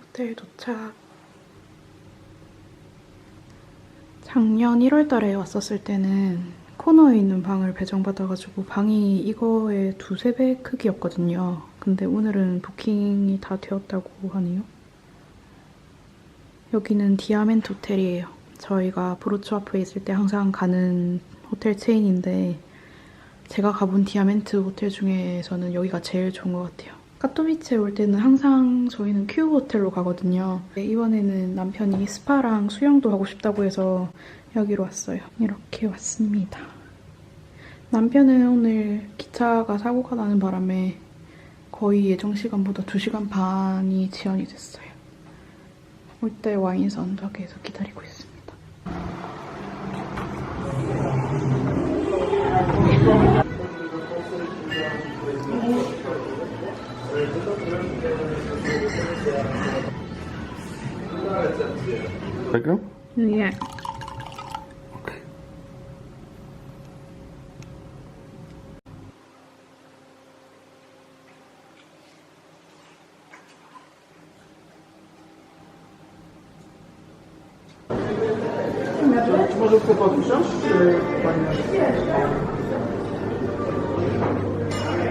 호텔 도착. 작년 1월 달에 왔었을 때는 코너에 있는 방을 배정받아가지고 방이 이거의 두세 배 크기였거든요. 근데 오늘은 부킹이 다 되었다고 하네요. 여기는 디아멘트 호텔이에요. 저희가 브로츠와프에 있을 때 항상 가는 호텔 체인인데 제가 가본 디아멘트 호텔 중에서는 여기가 제일 좋은 것 같아요. 카토비체에 올 때는 항상 저희는 큐브 호텔로 가거든요. 네, 이번에는 남편이 스파랑 수영도 하고 싶다고 해서 여기로 왔어요. 이렇게 왔습니다. 남편은 오늘 기차가 사고가 나는 바람에 거의 예정 시간보다 2시간 반이 지연이 됐어요. 올 때 와인선 언덕에서 기다리고 있습니다. Tego? Nie. Może chcę podpiszesz? Pani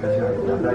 kaçıran yollar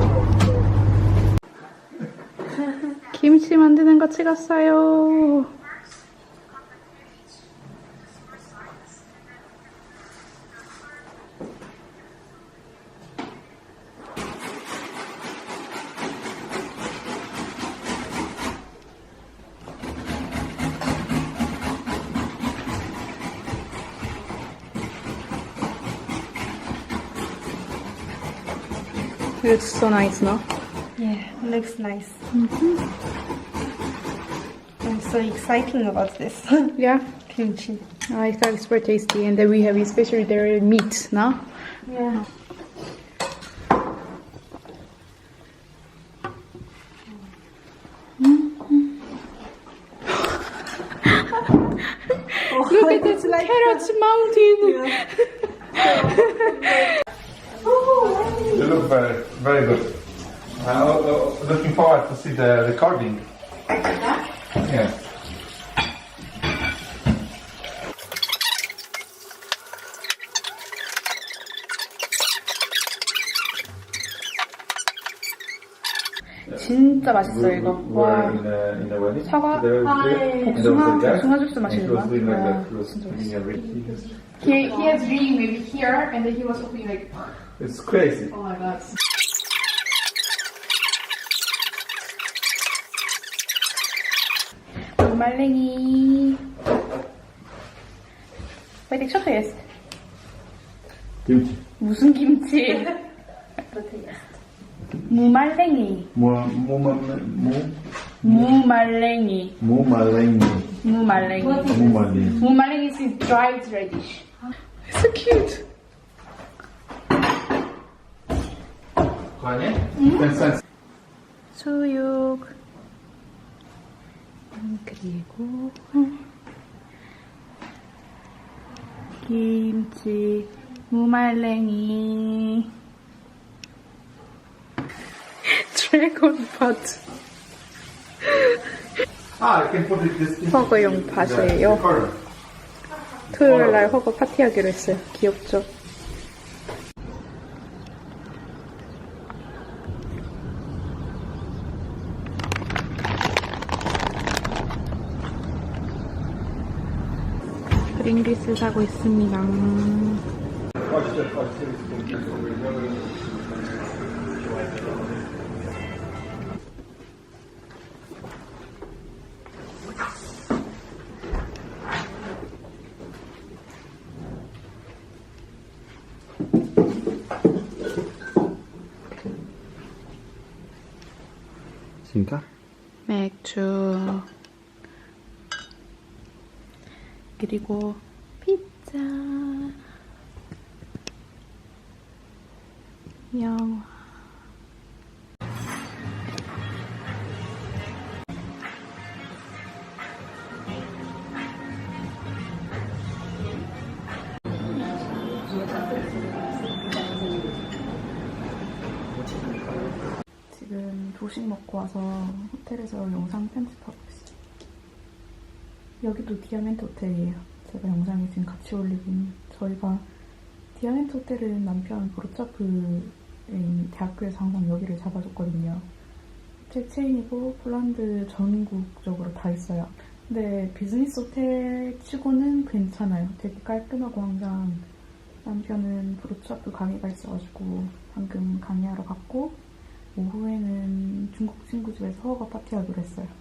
만드는 거 찍었어요. Looks so nice, no? Yeah, looks nice. I'm so exciting about this Yeah. kimchi. I thought it's very tasty, and then we have especially their meat, no? Yeah. Look at this carrot mountain. You oh, look very, very good. I'm looking forward to see the recording. Yeah. 진짜 맛있어요 이거. 와. in the, in the wedding. 사과? There was 아, beer, 네. and there was a 복숭아, gas, 복숭아 주스 and 마시는 he was 거야? doing like 아, that. He was 진짜 doing a really- He he has dream maybe here, and then he was opening like. It's crazy. Oh my god. 말랭이. Co to jest? Kimchi. 무슨 김치? 무말랭이. Mu, mu, mu, 무말랭이. 무말랭이. Mu, malengi. 무말랭이 is dried radish. So cute. Ten sens. 수육 음, 그리고 김치 무말랭이 드래곤 it this thing. 허거용 밭이에요. Corner. 토요일 날 허거 파티하기로 했어요. 귀엽죠? 그린리스 사고 있습니다. 진짜? 맥주 그리고 피자 영화 지금 조식 먹고 와서 호텔에서 영상 편집하고. 여기도 디아멘트 호텔이에요. 제가 영상에 지금 같이 올리고 저희가 디아멘트 호텔은 남편 있는 대학교에서 항상 여기를 잡아줬거든요. 호텔 체인이고 폴란드 전국적으로 다 있어요. 근데 비즈니스 호텔 치고는 괜찮아요. 되게 깔끔하고 항상 남편은 브로차프 강의가 있어가지고 방금 강의하러 갔고 오후에는 중국 친구 집에서 허거 파티하기로 했어요.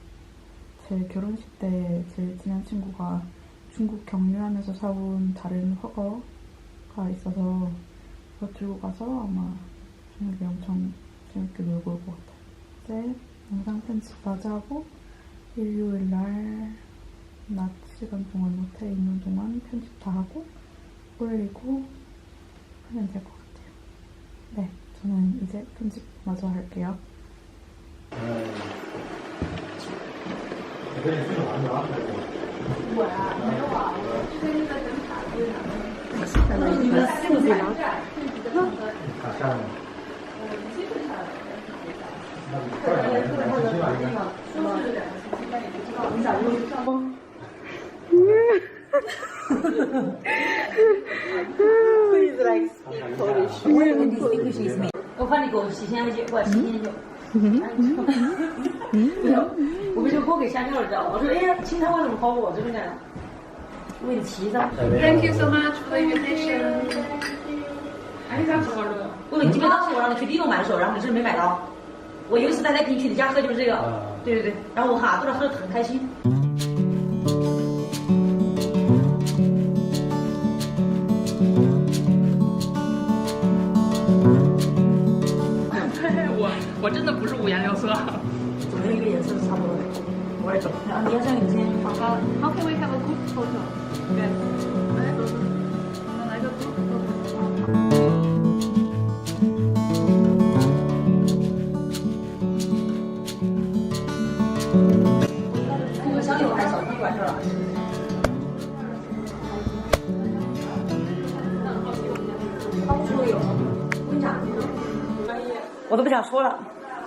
제 결혼식 때 제일 친한 친구가 중국 경유하면서 사온 다른 허거가 있어서 그거 들고 가서 아마 저녁에 엄청 재밌게 놀고 올 것 같아요. 이제 영상 편집 마저 하고 일요일 날 낮 시간 동안 호텔에 있는 동안 편집 다 하고 올리고 하면 될 것 같아요. 네, 저는 이제 편집 마저 할게요. 你分手完就。我呀、没有啊，我就跟那个警察对呢。你们四个人，那你咋下来了？我基本下来了。那你快点，你咋下来？你咋又上班？嗯。我怕你给我洗钱去，我洗钱去。我们就给我给吓尿了，知道吗？我说，哎呀，青菜为什么跑我这边来了？为你骑上。Thank you so much for the invitation. 我说你记不记得当时我让你去利用买的时候，然后你是不是没买到？我有一次带在给你去你家喝就是这个，对对对，然后我哈都是喝的很开心。我我真的不是五颜六色。然后你要这样，你先放高。How can we have a group photo? Okay. 来，来个 group photo. 这个香油还少，不管事儿了。我都不想说了。